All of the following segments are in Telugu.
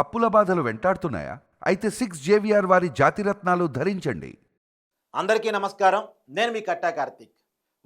అప్పుల బాధలు వెంటాడుతున్నాయా? అయితే సిక్స్ జేవిఆర్ వారి జాతిరత్నాలు ధరించండి. అందరికీ నమస్కారం. నేను మీ కట్టా కార్తీక్.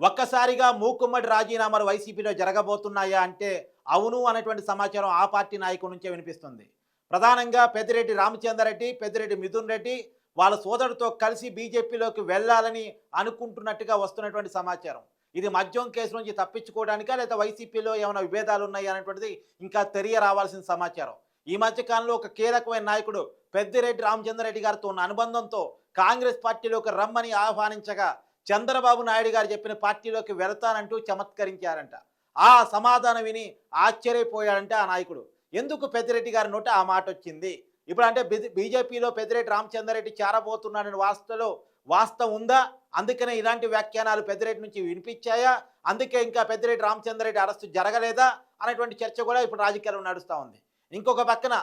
ఒక్కసారిగా మూకుమ్మడి రాజీనామాలు వైసీపీలో జరగబోతున్నాయా అంటే అవును అనేటువంటి సమాచారం ఆ పార్టీ నాయకుల నుంచే వినిపిస్తుంది. ప్రధానంగా పెద్దిరెడ్డి రామచంద్రరెడ్డి పెద్దిరెడ్డి మిథున్ రెడ్డి వాళ్ళ సోదరుడితో కలిసి బీజేపీలోకి వెళ్ళాలని అనుకుంటున్నట్టుగా వస్తున్నటువంటి సమాచారం. ఇది మద్యం కేసు నుంచి తప్పించుకోవడానికా లేదా వైసీపీలో ఏమైనా విభేదాలు ఉన్నాయా అనేటువంటిది ఇంకా తెలియరావాల్సిన సమాచారం. ఈ మధ్య కాలంలో ఒక కీలకమైన నాయకుడు పెద్దిరెడ్డి రామచంద్రరెడ్డి గారితో ఉన్న అనుబంధంతో కాంగ్రెస్ పార్టీలోకి రమ్మని ఆహ్వానించగా చంద్రబాబు నాయుడు గారు చెప్పిన పార్టీలోకి వెళతానంటూ చమత్కరించారంట. ఆ సమాధానం విని ఆశ్చర్యపోయాడంటే ఆ నాయకుడు. ఎందుకు పెద్దిరెడ్డి గారి నోట ఆ మాట వచ్చింది? ఇప్పుడు అంటే బీజేపీలో పెద్దిరెడ్డి రామచంద్రరెడ్డి చేరబోతున్నాడని వాస్తవలో వాస్తవం ఉందా? అందుకనే ఇలాంటి వ్యాఖ్యానాలు పెద్దిరెడ్డి నుంచి వినిపించాయా? అందుకే ఇంకా పెద్దిరెడ్డి రామచంద్రరెడ్డి అరెస్టు జరగలేదా? అనేటువంటి చర్చ కూడా ఇప్పుడు రాజకీయాల్లో నడుస్తూ ఉంది. ఇంకొక పక్కన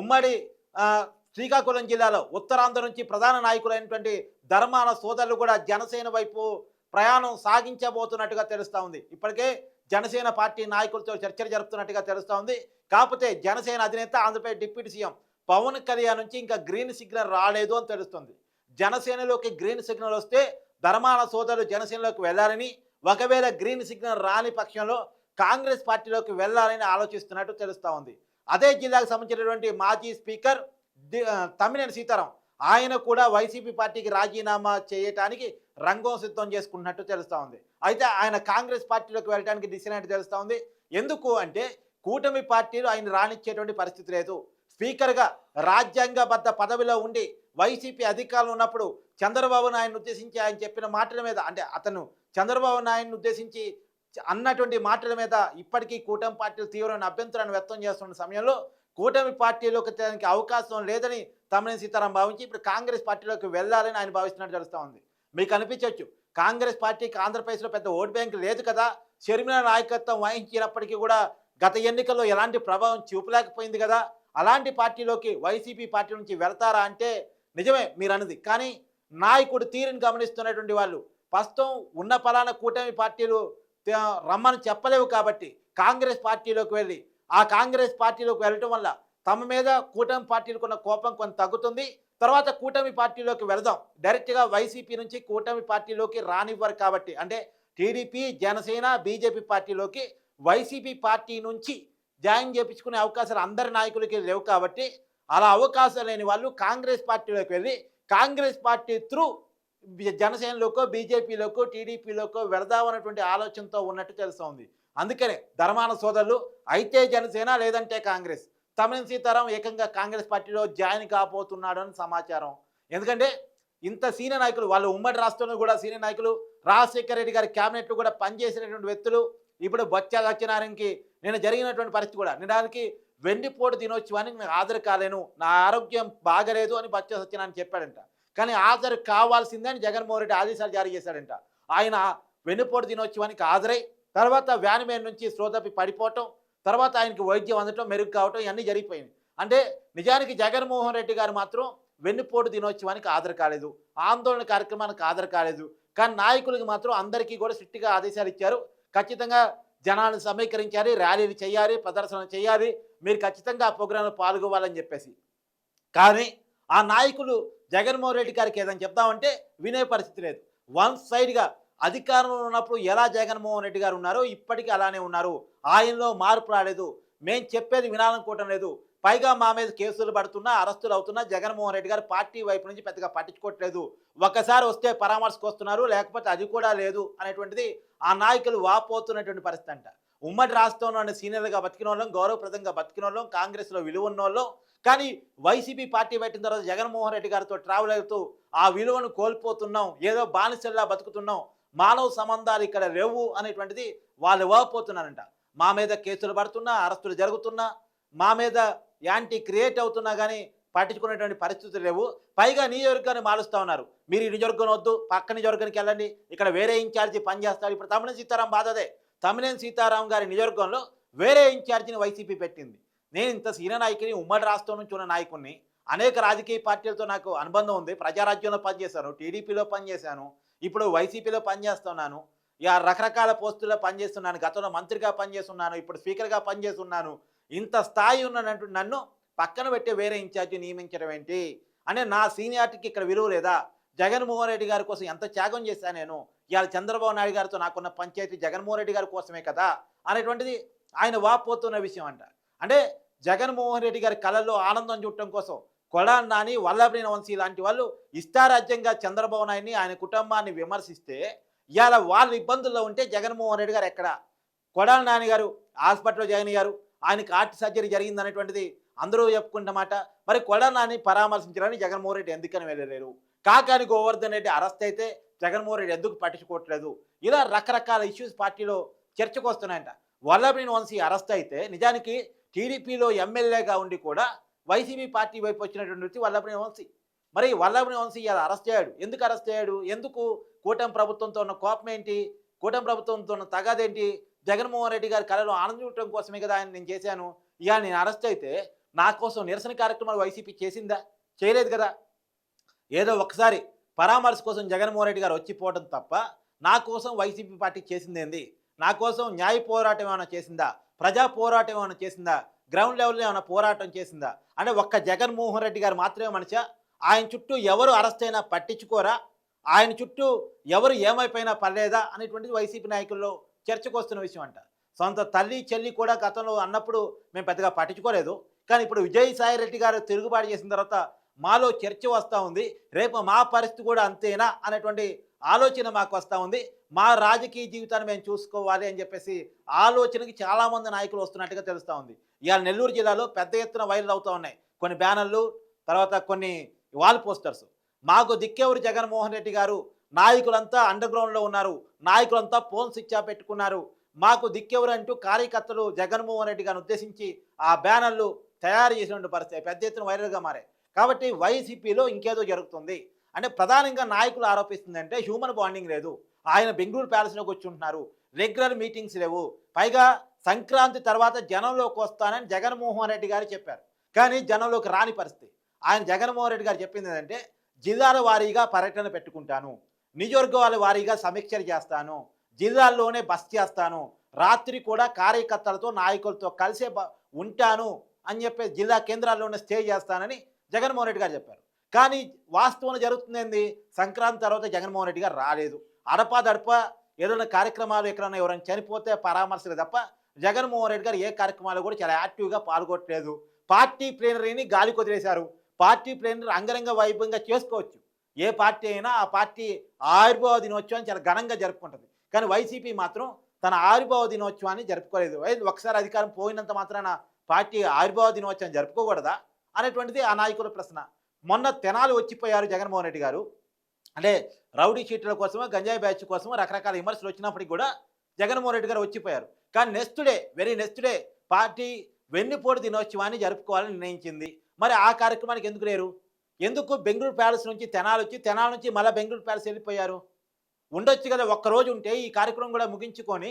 ఉమ్మడి శ్రీకాకుళం జిల్లాలో ఉత్తరాంధ్ర నుంచి ప్రధాన నాయకులైనటువంటి ధర్మాన సోదరులు కూడా జనసేన వైపు ప్రయాణం సాగించబోతున్నట్టుగా తెలుస్తూ ఉంది. ఇప్పటికే జనసేన పార్టీ నాయకులతో చర్చలు జరుపుతున్నట్టుగా తెలుస్తూ ఉంది. కాకపోతే జనసేన అధినేత ఆంధ్రప్రదేశ్ డిప్యూటీ సీఎం పవన్ కళ్యాణ్ నుంచి ఇంకా గ్రీన్ సిగ్నల్ రాలేదు అని తెలుస్తుంది. జనసేనలోకి గ్రీన్ సిగ్నల్ వస్తే ధర్మాన సోదరులు జనసేనలోకి వెళ్ళాలని ఒకవేళ గ్రీన్ సిగ్నల్ రాని పక్షంలో కాంగ్రెస్ పార్టీలోకి వెళ్ళాలని ఆలోచిస్తున్నట్టు తెలుస్తూ ఉంది. అదే జిల్లాకు సంబంధించినటువంటి మాజీ స్పీకర్ తమ్మినేని సీతారాం. ఆయన కూడా వైసీపీ పార్టీకి రాజీనామా చేయటానికి రంగం సిద్ధం చేసుకున్నట్టు తెలుస్తూ ఉంది. అయితే ఆయన కాంగ్రెస్ పార్టీలోకి వెళ్ళడానికి డిసినట్టు తెలుస్తూ ఉంది. ఎందుకు అంటే కూటమి పార్టీలు ఆయన రాణించేటువంటి పరిస్థితి లేదు. స్పీకర్గా రాజ్యాంగబద్ధ పదవిలో ఉండి వైసీపీ అధికారులు ఉన్నప్పుడు చంద్రబాబు నాయుడిని ఉద్దేశించి ఆయన చెప్పిన మాటల మీద అంటే అతను చంద్రబాబు నాయుడుని ఉద్దేశించి అన్నటువంటి మాటల మీద ఇప్పటికీ కూటమి పార్టీలు తీవ్రమైన అభ్యంతరాన్ని వ్యక్తం చేస్తున్న సమయంలో కూటమి పార్టీలోకి తనకి అవకాశం లేదని తమ్మినేని సీతారాం భావించి ఇప్పుడు కాంగ్రెస్ పార్టీలోకి వెళ్ళాలని ఆయన భావిస్తున్నట్టు తెలుస్తూ ఉంది. మీకు అనిపించవచ్చు కాంగ్రెస్ పార్టీకి ఆంధ్రప్రదేశ్లో పెద్ద ఓటు బ్యాంక్ లేదు కదా. షర్మిల నాయకత్వం వహించినప్పటికీ కూడా గత ఎన్నికల్లో ఎలాంటి ప్రభావం చూపలేకపోయింది కదా. అలాంటి పార్టీలోకి వైసీపీ పార్టీ నుంచి వెళ్తారా అంటే నిజమే మీరు అన్నది. కానీ నాయకుడు తీరుని గమనిస్తున్నటువంటి వాళ్ళు ప్రస్తుతం ఉన్న పలానా కూటమి పార్టీలు రమ్మని చెప్పలేవు కాబట్టి కాంగ్రెస్ పార్టీలోకి వెళ్ళి ఆ కాంగ్రెస్ పార్టీలోకి వెళ్ళటం వల్ల తమ మీద కూటమి పార్టీలకు ఉన్న కోపం కొంత తగ్గుతుంది. తర్వాత కూటమి పార్టీలోకి వెళదాం. డైరెక్ట్గా వైసీపీ నుంచి కూటమి పార్టీలోకి రానివ్వరు కాబట్టి అంటే టీడీపీ జనసేన బీజేపీ పార్టీలోకి వైసీపీ పార్టీ నుంచి జాయిన్ చేయించుకునే అవకాశాలు అందరి నాయకులకి లేవు కాబట్టి అలా అవకాశం లేని వాళ్ళు కాంగ్రెస్ పార్టీలోకి వెళ్ళి కాంగ్రెస్ పార్టీ త్రూ జనసేనలోకో బీజేపీలోకో టీడీపీలోకో వెళదామన్నటువంటి ఆలోచనతో ఉన్నట్టు తెలుస్తోంది. అందుకనే ధర్మాన సోదరులు అయితే జనసేన లేదంటే కాంగ్రెస్. తమిళ సీతారాం ఏకంగా కాంగ్రెస్ పార్టీలో జాయిన్ కాబోతున్నాడు అని సమాచారం. ఎందుకంటే ఇంత సీనియర్ నాయకులు వాళ్ళు ఉమ్మడి రాష్ట్రంలో కూడా సీనియర్ నాయకులు రాజశేఖర రెడ్డి గారి క్యాబినెట్లో కూడా పనిచేసినటువంటి వ్యక్తులు ఇప్పుడు బొత్స సత్యనారాయణకి నేను జరిగినటువంటి పరిస్థితి కూడా నిజానికి వెండిపోటు దినోత్సవానికి నేను హాజరు కాలేను నా ఆరోగ్యం బాగలేదు అని బొత్స సత్యనారాయణ చెప్పాడంట. కానీ హాజరు కావాల్సిందని జగన్మోహన్ రెడ్డి ఆదేశాలు జారీ చేశాడంట. ఆయన వెన్నుపోటు దినోత్సవానికి హాజరై తర్వాత వ్యాన్ మీద నుంచి శ్రోతపి పడిపోవటం తర్వాత ఆయనకి వైద్యం అందటం మెరుగు కావటం ఇవన్నీ జరిగిపోయింది అంటే నిజానికి జగన్మోహన్ రెడ్డి గారు మాత్రం వెన్నుపోటు దినోత్సవానికి హాజరు కాలేదు. ఆందోళన కార్యక్రమానికి హాజరు కాలేదు. కానీ నాయకులకు మాత్రం అందరికీ కూడా స్ట్రిక్ట్గా ఆదేశాలు ఇచ్చారు. ఖచ్చితంగా జనాలను సమీకరించాలి ర్యాలీలు చేయాలి ప్రదర్శనలు చేయాలి. మీరు ఖచ్చితంగా ఆ ప్రోగ్రాంలో పాల్గొవాలని చెప్పేసి. కానీ ఆ నాయకులు జగన్మోహన్ రెడ్డి గారికి ఏదని చెప్దామంటే వినే పరిస్థితి లేదు. వన్ సైడ్గా అధికారంలో ఉన్నప్పుడు ఎలా జగన్మోహన్ రెడ్డి గారు ఉన్నారో ఇప్పటికీ అలానే ఉన్నారు. ఆయనలో మార్పు రాలేదు. మేము చెప్పేది వినాలనుకోవటం లేదు. పైగా మా మీద కేసులు పడుతున్నా అరెస్టులు అవుతున్నా జగన్మోహన్ రెడ్డి గారు పార్టీ వైపు నుంచి పెద్దగా పట్టించుకోవట్లేదు. ఒకసారి వస్తే పరామర్శకు వస్తున్నారు లేకపోతే అది కూడా లేదు అనేటువంటిది ఆ నాయకులు వాపోతున్నటువంటి పరిస్థితి అంట. ఉమ్మడి రాష్ట్రంలోని సీనియర్లుగా బతికిన వాళ్ళం గౌరవప్రదంగా బతికిన వాళ్ళం కాంగ్రెస్లో విలువ ఉన్న వాళ్ళం కానీ వైసీపీ పార్టీ పెట్టిన తర్వాత జగన్మోహన్ రెడ్డి గారితో ట్రావెల్ అవుతూ ఆ విలువను కోల్పోతున్నాం ఏదో బానిసల్లా బతుకుతున్నాం మానవ సంబంధాలు ఇక్కడ లేవు అనేటువంటిది వాళ్ళు ఇవ్వకపోతున్నారంట. మా మీద కేసులు పడుతున్నా అరెస్టులు జరుగుతున్నా మా మీద యాంటీ క్రియేట్ అవుతున్నా కానీ పట్టించుకునేటువంటి పరిస్థితులు లేవు. పైగా నియోజకవర్గాన్ని మారుస్తూ ఉన్నారు. మీరు ఈ నియోజకవర్గం వద్దు పక్క నియోజకవర్గానికి వెళ్ళండి ఇక్కడ వేరే ఇన్ఛార్జి పనిచేస్తారు ఇప్పుడు తమిళ సీతారాం బాధదే. తమిళం సీతారాం గారి నియోజకవర్గంలో వేరే ఇన్ఛార్జిని వైసీపీ పెట్టింది. నేను ఇంత సీనియర్ నాయకుని ఉమ్మడి రాష్ట్రం నుంచి ఉన్న నాయకుడిని అనేక రాజకీయ పార్టీలతో నాకు అనుబంధం ఉంది. ప్రజారాజ్యంలో పనిచేశాను టీడీపీలో పనిచేశాను ఇప్పుడు వైసీపీలో పనిచేస్తున్నాను. ఇక రకరకాల పోస్టుల్లో పనిచేస్తున్నాను. గతంలో మంత్రిగా పనిచేస్తున్నాను ఇప్పుడు స్పీకర్గా పనిచేస్తున్నాను. ఇంత స్థాయి ఉన్నట్టు నన్ను పక్కన పెట్టే వేరే ఇన్ఛార్జి నియమించడం ఏంటి? అంటే నా సీనియారిటీకి ఇక్కడ విలువ లేదా? జగన్మోహన్ రెడ్డి గారి కోసం ఎంత త్యాగం చేశాను నేను? ఇవాళ చంద్రబాబు నాయుడు గారితో నాకున్న పంచాయతీ జగన్మోహన్ రెడ్డి గారి కోసమే కదా? అనేటువంటిది ఆయన వాపోతున్న విషయం అంట. అంటే జగన్మోహన్ రెడ్డి గారి కళల్లో ఆనందం చూడటం కోసం కొడాలి నాని వల్లభనేని వంశీ లాంటి వాళ్ళు ఇష్టారాజ్యంగా చంద్రబాబు నాయుడిని ఆయన కుటుంబాన్ని విమర్శిస్తే ఇవాళ వాళ్ళు ఇబ్బందుల్లో ఉంటే జగన్మోహన్ రెడ్డి గారు ఎక్కడ? కొడాలి నాని గారు హాస్పిటల్లో జగన్ గారు ఆయనకి హార్ట్ సర్జరీ జరిగింది అనేటువంటిది అందరూ చెప్పుకుంటున్నమాట మరి కొడాలి నాని పరామర్శించడానికి జగన్మోహన్ రెడ్డి ఎందుకని వెళ్ళలేరు? కాకాని గోవర్ధన్ రెడ్డి అరెస్ట్ అయితే జగన్మోహన్ రెడ్డి ఎందుకు పట్టించుకోవట్లేదు? ఇలా రకరకాల ఇష్యూస్ పార్టీలో చర్చకు వస్తున్నాయంట. వల్లభనేని వంశీ అరెస్ట్ అయితే నిజానికి టీడీపీలో ఎమ్మెల్యేగా ఉండి కూడా వైసీపీ పార్టీ వైపు వచ్చినటువంటి వ్యక్తి వల్లభనేని వంశీ. మరి వల్లభని వంశీ ఇలా అరెస్ట్ అయ్యాడు. ఎందుకు అరెస్ట్ అయ్యాడు? ఎందుకు కూటమి ప్రభుత్వంతో ఉన్న కోపం ఏంటి? కూటమి ప్రభుత్వంతో ఉన్న తగాదేంటి? జగన్మోహన్ రెడ్డి గారి కళలో ఆనందించడం కోసమే కదా ఆయన నేను చేశాను. ఇవాళ నేను అరెస్ట్ అయితే నా కోసం నిరసన కార్యక్రమాలు వైసీపీ చేసిందా? చేయలేదు కదా. ఏదో ఒకసారి పరామర్శ కోసం జగన్మోహన్ రెడ్డి గారు వచ్చిపోవడం తప్ప నా కోసం వైసీపీ పార్టీ చేసిందేంది నా కోసం న్యాయ పోరాటం ఏమైనా చేసిందా? ప్రజా పోరాటం ఏమైనా చేసిందా? గ్రౌండ్ లెవెల్లో ఏమైనా పోరాటం చేసిందా? అంటే ఒక్క జగన్మోహన్ రెడ్డి గారు మాత్రమే మనిషా? ఆయన చుట్టూ ఎవరు అరెస్ట్ అయినా పట్టించుకోరా? ఆయన చుట్టూ ఎవరు ఏమైపోయినా పర్లేదా? అనేటువంటిది వైసీపీ నాయకుల్లో చర్చకు వస్తున్న విషయం అంట. సొంత తల్లి చెల్లి కూడా గతంలో అన్నప్పుడు మేము పెద్దగా పట్టించుకోలేదు. కానీ ఇప్పుడు విజయసాయి రెడ్డి గారు తిరుగుబాటు చేసిన తర్వాత మాలో చర్చ వస్తూ ఉంది. రేపు మా పరిస్థితి కూడా అంతేనా? అనేటువంటి ఆలోచన మాకు వస్తూ ఉంది. మా రాజకీయ జీవితాన్ని మేము చూసుకోవాలి అని చెప్పేసి ఆలోచనకి చాలామంది నాయకులు వస్తున్నట్టుగా తెలుస్తూ ఉంది. ఇవాళ నెల్లూరు జిల్లాలో పెద్ద ఎత్తున వైరల్ అవుతూ ఉన్నాయి. కొన్ని బ్యానర్లు తర్వాత కొన్ని వాల్ పోస్టర్స్. మాకు దిక్కెవరు జగన్మోహన్ రెడ్డి గారు నాయకులంతా అండర్ గ్రౌండ్లో ఉన్నారు. నాయకులంతా ఫోన్ స్విచ్ ఆఫ్ పెట్టుకున్నారు. మాకు దిక్కెవరు అంటూ కార్యకర్తలు జగన్మోహన్ రెడ్డి గారిని ఉద్దేశించి ఆ బ్యానర్లు తయారు చేసినటువంటి పరిస్థితి పెద్ద ఎత్తున వైరల్గా మారాయి. కాబట్టి వైసీపీలో ఇంకేదో జరుగుతుంది. అంటే ప్రధానంగా నాయకులు ఆరోపిస్తుందంటే హ్యూమన్ బాండింగ్ లేదు. ఆయన బెంగళూరు ప్యాలెస్లోకి వచ్చి ఉంటున్నారు. రెగ్యులర్ మీటింగ్స్ లేవు. పైగా సంక్రాంతి తర్వాత జనంలోకి వస్తానని జగన్మోహన్ రెడ్డి గారు చెప్పారు. కానీ జనంలోకి రాని పరిస్థితి. ఆయన జగన్మోహన్ రెడ్డి గారు చెప్పింది ఏంటంటే జిల్లాల వారీగా పర్యటన పెట్టుకుంటాను. నియోజకవర్గాల వారీగా సమీక్షలు చేస్తాను. జిల్లాల్లోనే బస్ చేస్తాను. రాత్రి కూడా కార్యకర్తలతో నాయకులతో కలిసే బ- ఉంటాను అని చెప్పి జిల్లా కేంద్రాల్లోనే స్టే చేస్తానని జగన్మోహన్ రెడ్డి గారు చెప్పారు. కానీ వాస్తవం జరుగుతుంది సంక్రాంతి తర్వాత జగన్మోహన్ రెడ్డి గారు రాలేదు. అడపాదడప ఏదైనా కార్యక్రమాలు ఎక్కడైనా ఎవరైనా చనిపోతే పరామర్శలు తప్ప జగన్మోహన్ రెడ్డి గారు ఏ కార్యక్రమాలు కూడా చాలా యాక్టివ్గా పాల్గొట్టలేదు. పార్టీ ప్లేనరీని గాలి కొదిలేశారు పార్టీ ప్లేనరీ అంగరంగ వైభవంగా చేసుకోవచ్చు. ఏ పార్టీ అయినా ఆ పార్టీ ఆవిర్భావ దినోత్సవాన్ని చాలా ఘనంగా జరుపుకుంటుంది. కానీ వైసీపీ మాత్రం తన ఆవిర్భావ దినోత్సవాన్ని జరుపుకోలేదు. ఒకసారి అధికారం పోయినంత మాత్రాన పార్టీ ఆవిర్భావ దినోత్సవం జరుపుకోకూడదా అనేటువంటిది ఆ నాయకుల ప్రశ్న. మొన్న తెనాలు వచ్చిపోయారు జగన్మోహన్ రెడ్డి గారు. అంటే రౌడీ షీట్ల కోసమో గంజాయి బ్యాచ్ కోసమో రకరకాల విమర్శలు వచ్చినప్పటికీ కూడా జగన్మోహన్ రెడ్డి గారు వచ్చిపోయారు. కానీ next day very next day party వెన్నుపోటు దినోత్సవాన్ని జరుపుకోవాలని నిర్ణయించింది. మరి ఆ కార్యక్రమానికి ఎందుకు లేరు? ఎందుకు బెంగళూరు ప్యాలెస్ నుంచి తెనాలు వచ్చి తెనాల నుంచి మళ్ళీ బెంగళూరు ప్యాలెస్ వెళ్ళిపోయారు? ఉండొచ్చు కదా ఒక్కరోజు ఉంటే ఈ కార్యక్రమం కూడా ముగించుకొని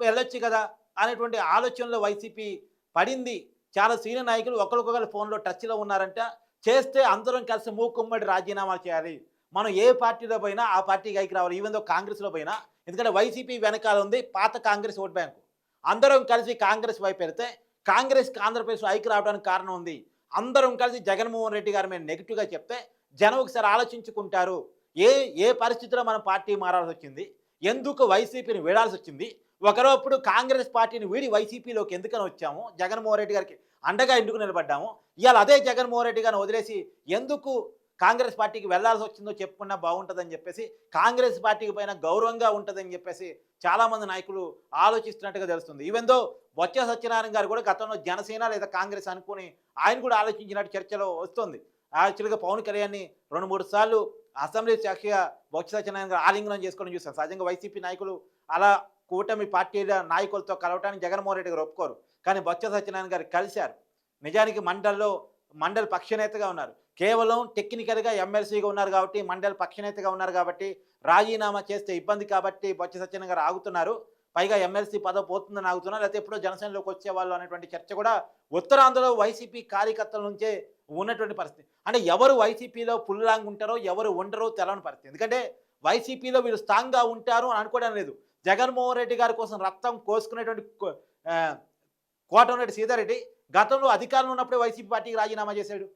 వెళ్ళొచ్చు కదా అనేటువంటి ఆలోచనలో వైసీపీ పడింది. చాలా సీనియర్ నాయకులు ఒకరికొకరు ఫోన్లో టచ్లో ఉన్నారంట. చేస్తే అందరం కలిసి మూకుమ్మడి రాజీనామా చేయాలి. మనం ఏ పార్టీలో పోయినా ఆ పార్టీకి ఐకి రావాలి. ఈవెన్ కాంగ్రెస్లో పోయినా. ఎందుకంటే వైసీపీ వెనకాల ఉంది పాత కాంగ్రెస్ ఓట్ బ్యాంకు. అందరం కలిసి కాంగ్రెస్ వైపు వెళ్తే కాంగ్రెస్కి ఆంధ్రప్రదేశ్లో ఐకి రావడానికి కారణం ఉంది. అందరం కలిసి జగన్మోహన్ రెడ్డి గారి మీద నెగిటివ్గా చెప్తే జనం ఒకసారి ఆలోచించుకుంటారు. ఏ ఏ పరిస్థితిలో మనం పార్టీ మారాల్సి వచ్చింది? ఎందుకు వైసీపీని వీడాల్సి వచ్చింది? ఒకరోప్పుడు కాంగ్రెస్ పార్టీని వీడి వైసీపీలోకి ఎందుకని వచ్చాము? జగన్మోహన్ రెడ్డి గారికి అండగా ఎందుకు నిలబడ్డాము? ఇవాళ అదే జగన్మోహన్ రెడ్డి గారిని వదిలేసి ఎందుకు కాంగ్రెస్ పార్టీకి వెళ్ళాల్సి వచ్చిందో చెప్పుకున్నా బాగుంటుందని చెప్పేసి కాంగ్రెస్ పార్టీకి పైన గౌరవంగా ఉంటుందని చెప్పేసి చాలామంది నాయకులు ఆలోచిస్తున్నట్టుగా తెలుస్తుంది. ఈవెందో బొత్స సత్యనారాయణ గారు కూడా గతంలో జనసేన లేదా కాంగ్రెస్ అనుకుని ఆయన కూడా ఆలోచించినట్టు చర్చలో వస్తుంది. యాక్చువల్గా పవన్ కళ్యాణ్ని రెండు మూడు సార్లు అసెంబ్లీ సాక్షిగా బొత్స సత్యనారాయణ గారు ఆలింగనం చేసుకోవడం చూసాం సహజంగా వైసీపీ నాయకులు అలా కూటమి పార్టీల నాయకులతో కలవటానికి జగన్మోహన్ రెడ్డి గారు ఒప్పుకోరు. కానీ బొత్స సత్యనారాయణ గారు కలిశారు. నిజానికి మండల్లో మండల్ పక్షనేతగా ఉన్నారు. కేవలం టెక్నికల్గా ఎమ్మెల్సీగా ఉన్నారు కాబట్టి మండలి పక్షనేతగా ఉన్నారు కాబట్టి రాజీనామా చేస్తే ఇబ్బంది కాబట్టి బొత్స సత్యనారాయణ గారు ఆగుతున్నారు. పైగా ఎమ్మెల్సీ పదవి పోతుందని ఆగుతున్నారు. లేకపోతే ఎప్పుడో జనసేనలోకి వచ్చేవాళ్ళు అనేటువంటి చర్చ కూడా ఉత్తరాంధ్రలో వైసీపీ కార్యకర్తల నుంచే ఉన్నటువంటి పరిస్థితి. అంటే ఎవరు వైసీపీలో పుల్లాంగ్ ఉంటారో ఎవరు ఉండరో తెలవని పరిస్థితి. ఎందుకంటే వైసీపీలో వీళ్ళు స్ట్రాంగ్గా ఉంటారు అని అనుకోవడం లేదు. జగన్మోహన్ రెడ్డి గారి కోసం రక్తం కోసుకునేటువంటి కో- కోటమిరెడ్డి సీతారెడ్డి గతంలో అధికారంలో ఉన్నప్పుడే వైసీపీ పార్టీకి రాజీనామా చేశాడు.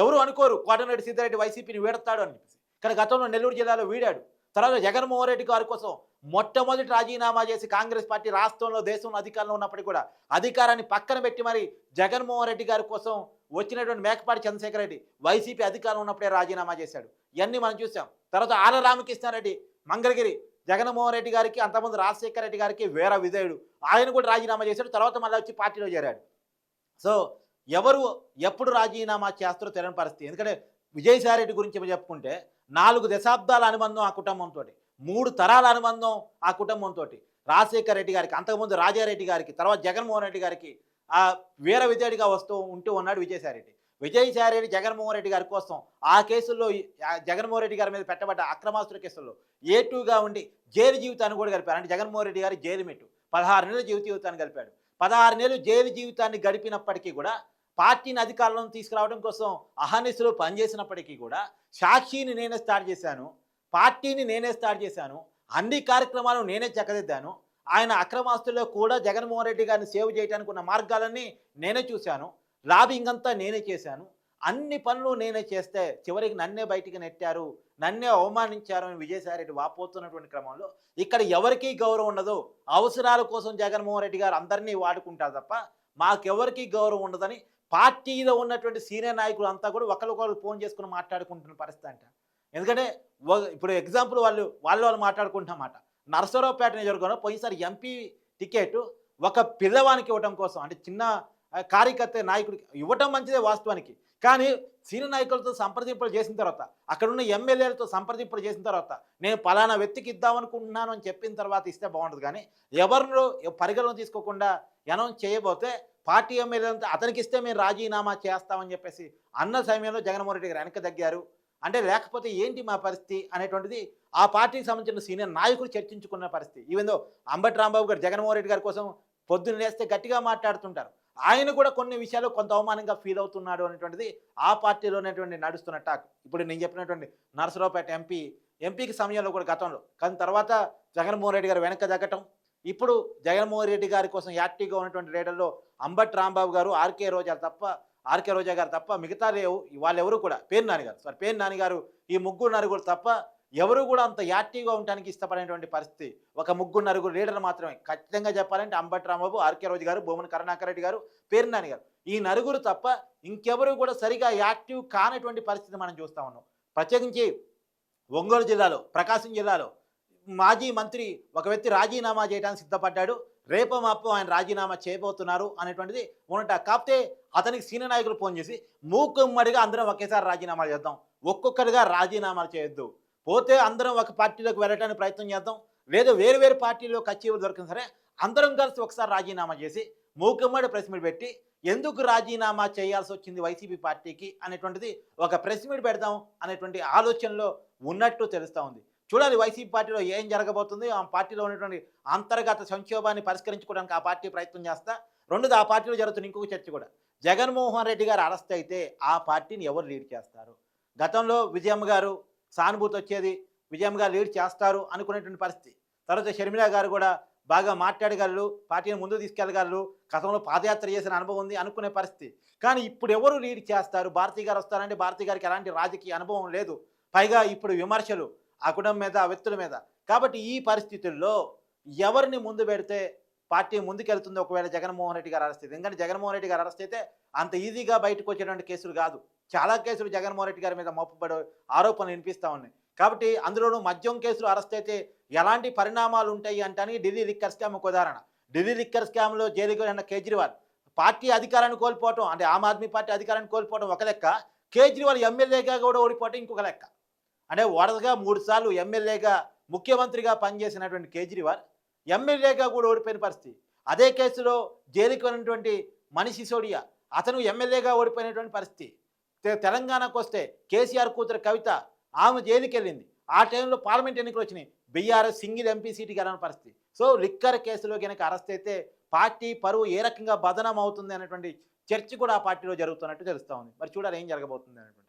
ఎవరు అనుకోరు కోటనాడు సిద్ధారెడ్డి వైసీపీని వీడతాడు అని చెప్పేసి. కానీ గతంలో నెల్లూరు జిల్లాలో వీడాడు. తర్వాత జగన్మోహన్ రెడ్డి గారి కోసం మొట్టమొదటి రాజీనామా చేసి కాంగ్రెస్ పార్టీ రాష్ట్రంలో దేశంలో అధికారంలో ఉన్నప్పటికీ కూడా అధికారాన్ని పక్కన పెట్టి మరి జగన్మోహన్ రెడ్డి గారి కోసం వచ్చినటువంటి మేకపాటి చంద్రశేఖర రెడ్డి వైసీపీ అధికారంలో ఉన్నప్పుడే రాజీనామా చేశాడు. ఇవన్నీ మనం చూసాం. తర్వాత ఆల రామకృష్ణారెడ్డి మంగళగిరి జగన్మోహన్ రెడ్డి గారికి అంతకుముందు రాజశేఖర రెడ్డి గారికి వేర విధేయుడు. ఆయన కూడా రాజీనామా చేశాడు. తర్వాత మళ్ళీ వచ్చి పార్టీలో చేరాడు. సో ఎవరు ఎప్పుడు రాజీనామా చేస్తారో తెలియని పరిస్థితి. ఎందుకంటే విజయసాయి రెడ్డి గురించి చెప్పుకుంటే నాలుగు దశాబ్దాల అనుబంధం ఆ కుటుంబంతో మూడు తరాల అనుబంధం ఆ కుటుంబంతో రాజశేఖర రెడ్డి గారికి అంతకుముందు రాజారెడ్డి గారికి తర్వాత జగన్మోహన్ రెడ్డి గారికి ఆ వీర విధేయుడిగా వస్తూ ఉంటూ ఉన్నాడు విజయసాయి రెడ్డి. విజయసాయి రెడ్డి జగన్మోహన్ రెడ్డి గారి కోసం ఆ కేసుల్లో జగన్మోహన్ రెడ్డి గారి మీద పెట్టబడ్డ అక్రమాస్తుల కేసుల్లో ఏ టూగా ఉండి జైలు జీవితాన్ని కూడా గడిపారు అంటే జగన్మోహన్ రెడ్డి గారి జైలు మెట్టు. పదహారు నెలలు జీవిత జీవితాన్ని గడిపాడు. పదహారు నెలలు జైలు జీవితాన్ని గడిపినప్పటికీ కూడా పార్టీని అధికారంలో తీసుకురావడం కోసం అహర్నిశలు పనిచేసినప్పటికీ కూడా సాక్షిని నేనే స్టార్ట్ చేశాను పార్టీని నేనే స్టార్ట్ చేశాను అన్ని కార్యక్రమాలు నేనే చక్కదిద్దాను ఆయన అక్రమాస్తుల్లో కూడా జగన్మోహన్ రెడ్డి గారిని సేవ్ చేయడానికి ఉన్న మార్గాలన్నీ నేనే చూశాను లాబింగ్ అంతా నేనే చేశాను అన్ని పనులు నేనే చేస్తే చివరికి నన్నే బయటికి నెట్టారు నన్నే అవమానించారు అని విజయసాయిరెడ్డి వాపోతున్నటువంటి క్రమంలో ఇక్కడ ఎవరికీ గౌరవం ఉండదు అవసరాల కోసం జగన్మోహన్ రెడ్డి గారు అందరినీ వాడుకుంటారు తప్ప మాకెవరికీ గౌరవం ఉండదని పార్టీలో ఉన్నటువంటి సీనియర్ నాయకులు అంతా కూడా ఒకరికొకరు ఫోన్ చేసుకుని మాట్లాడుకుంటున్న పరిస్థితి అంట. ఎందుకంటే ఇప్పుడు ఎగ్జాంపుల్ వాళ్ళు వాళ్ళు వాళ్ళు మాట్లాడుకుంటున్నమాట. నరసరావుపేట నియోజకవర్గంలో పోయినసారి ఎంపీ టికెట్ ఒక పిల్లవానికి ఇవ్వడం కోసం అంటే చిన్న కార్యకర్త నాయకుడికి ఇవ్వటం మంచిదే వాస్తవానికి. కానీ సీనియర్ నాయకులతో సంప్రదింపులు చేసిన తర్వాత అక్కడ ఉన్న ఎమ్మెల్యేలతో సంప్రదింపులు చేసిన తర్వాత నేను పలానా వ్యక్తికి ఇద్దామనుకుంటున్నాను అని చెప్పిన తర్వాత ఇస్తే బాగుంటుంది కానీ ఎవరినో పరిగణన తీసుకోకుండా అనౌన్స్ చేయబోతే పార్టీ ఎమ్మెల్యేలంతా అతనికి ఇస్తే మేము రాజీనామా చేస్తామని చెప్పేసి అన్న సమయంలో జగన్మోహన్ రెడ్డి గారు వెనక తగ్గారు. అంటే లేకపోతే ఏంటి మా పరిస్థితి అనేటువంటిది ఆ పార్టీకి సంబంధించిన సీనియర్ నాయకులు చర్చించుకున్న పరిస్థితి. ఈవెందో అంబటి రాంబాబు గారు జగన్మోహన్ రెడ్డి గారి కోసం పొద్దున్న లేస్తే గట్టిగా మాట్లాడుతుంటారు. ఆయన కూడా కొన్ని విషయాలు కొంత అవమానంగా ఫీల్ అవుతున్నాడు అనేటువంటిది ఆ పార్టీలో ఉన్నటువంటి నడుస్తున్న టాక్ ఇప్పుడు నేను చెప్పినటువంటి నరసరావుపేట ఎంపీ ఎంపీకి సమయంలో కూడా గతంలో. కానీ తర్వాత జగన్మోహన్ రెడ్డి గారు వెనక తగ్గటం ఇప్పుడు జగన్మోహన్ రెడ్డి గారి కోసం యాక్టివ్గా ఉన్నటువంటి లీడర్లో అంబట్ రాంబాబు గారు ఆర్కే రోజా తప్ప ఆర్కే రోజా గారు తప్ప మిగతా లేవు. వాళ్ళెవరు కూడా పేరు నాని గారు సార్ పేరు నాని గారు ఈ ముగ్గురు నలుగురు తప్ప ఎవరు కూడా అంత యాక్టివ్గా ఉండడానికి ఇష్టపడేటువంటి పరిస్థితి. ఒక ముగ్గురు నలుగురు లీడర్ మాత్రమే. ఖచ్చితంగా చెప్పాలంటే అంబట్ రాంబాబు ఆర్కే రోజు గారు భూమన్ కరుణాకర్ రెడ్డి గారు పేరు నాని గారు. ఈ నలుగురు తప్ప ఇంకెవరు కూడా సరిగా యాక్టివ్ కానటువంటి పరిస్థితి మనం చూస్తా ఉన్నాం. ప్రత్యేకించి ఒంగోలు జిల్లాలో ప్రకాశం జిల్లాలో మాజీ మంత్రి ఒక వ్యక్తి రాజీనామా చేయడానికి సిద్ధపడ్డాడు. రేపో మాపో ఆయన రాజీనామా చేయబోతున్నారు అనేటువంటిది ఉన్నట కాకపోతే అతనికి సీనియర్ నాయకులు ఫోన్ చేసి మూకుమ్మడిగా అందరం ఒకేసారి రాజీనామాలు చేద్దాం. ఒక్కొక్కరిగా రాజీనామాలు చేయొద్దు. పోతే అందరం ఒక పార్టీలోకి వెళ్ళడానికి ప్రయత్నం చేద్దాం. లేదా వేరు వేరు పార్టీలో కచ్చేవులు దొరికిన సరే అందరం కలిసి ఒకసారి రాజీనామా చేసి మూకుమ్మడి ప్రెస్ మీట్ పెట్టి ఎందుకు రాజీనామా చేయాల్సి వచ్చింది వైసీపీ పార్టీకి అనేటువంటిది ఒక ప్రెస్ మీట్ పెడదాం అనేటువంటి ఆలోచనలో ఉన్నట్టు తెలుస్తూ ఉంది. చూడాలి వైసీపీ పార్టీలో ఏం జరగబోతుంది? ఆ పార్టీలో ఉన్నటువంటి అంతర్గత సంక్షోభాన్ని పరిష్కరించుకోవడానికి ఆ పార్టీ ప్రయత్నం చేస్తా. రెండోది ఆ పార్టీలో జరుగుతున్న ఇంకొక చర్చ కూడా. జగన్మోహన్ రెడ్డి గారు అరెస్ట్ అయితే ఆ పార్టీని ఎవరు లీడ్ చేస్తారు? గతంలో విజయమ్మ గారు సానుభూతి వచ్చేది విజయమ్మ గారు లీడ్ చేస్తారు అనుకునేటువంటి పరిస్థితి. తర్వాత షర్మిల గారు కూడా బాగా మాట్లాడగలరు పార్టీని ముందుకు తీసుకెళ్ళగలరు గతంలో పాదయాత్ర చేసిన అనుభవం ఉంది అనుకునే పరిస్థితి. కానీ ఇప్పుడు ఎవరు లీడ్ చేస్తారు? భారతీ గారు వస్తారంటే భారతీ గారికి ఎలాంటి రాజకీయ అనుభవం లేదు. పైగా ఇప్పుడు విమర్శలు ఆ కుటుంబం మీద ఆ వ్యక్తుల మీద. కాబట్టి ఈ పరిస్థితుల్లో ఎవరిని ముందు పెడితే పార్టీ ముందుకెళ్తుంది ఒకవేళ జగన్మోహన్ రెడ్డి గారు అరెస్ట్ అయితే? ఎందుకంటే జగన్మోహన్ రెడ్డి గారు అరెస్ట్ అయితే అంత ఈజీగా బయటకు వచ్చేటువంటి కేసులు కాదు. చాలా కేసులు జగన్మోహన్ రెడ్డి గారి మీద మోపబడే ఆరోపణలు వినిపిస్తూ ఉన్నాయి. కాబట్టి అందులోనూ మద్యం కేసులు అరెస్ట్ అయితే ఎలాంటి పరిణామాలు ఉంటాయి అంటానికి ఢిల్లీ లిక్కర్ స్కామ్ ఒక ఉదాహరణ. ఢిల్లీ లిక్కర్ స్కామ్లో జైలుకి వెళ్ళిన కేజ్రీవాల్ పార్టీ అధికారాన్ని కోల్పోవటం అంటే ఆమ్ ఆద్మీ పార్టీ అధికారాన్ని కోల్పోవడం ఒక లెక్క. కేజ్రీవాల్ ఎమ్మెల్యేగా కూడా ఓడిపోవటం ఇంకొక లెక్క. అంటే వరదగా మూడుసార్లు ఎమ్మెల్యేగా ముఖ్యమంత్రిగా పనిచేసినటువంటి కేజ్రీవాల్ ఎమ్మెల్యేగా కూడా ఓడిపోయిన పరిస్థితి. అదే కేసులో జైలుకి వెళ్ళినటువంటి మనిషి సిసోడియా అతను ఎమ్మెల్యేగా ఓడిపోయినటువంటి పరిస్థితి. తెలంగాణకు వస్తే కేసీఆర్ కూతురు కవిత ఆమె జైలుకి వెళ్ళింది. ఆ టైంలో పార్లమెంట్ ఎన్నికలు వచ్చినాయి. బీఆర్ఎస్ సింగిల్ ఎంపీ సీటుకి వెళ్ళని పరిస్థితి. సో లిక్కర్ కేసులో కనుక అరెస్ట్ అయితే పార్టీ పరువు ఏ రకంగా బదనం అవుతుంది అనేటువంటి చర్చ కూడా ఆ పార్టీలో జరుగుతున్నట్టు తెలుస్తూ ఉంది. మరి చూడాలి ఏం జరగబోతుంది అనేటువంటి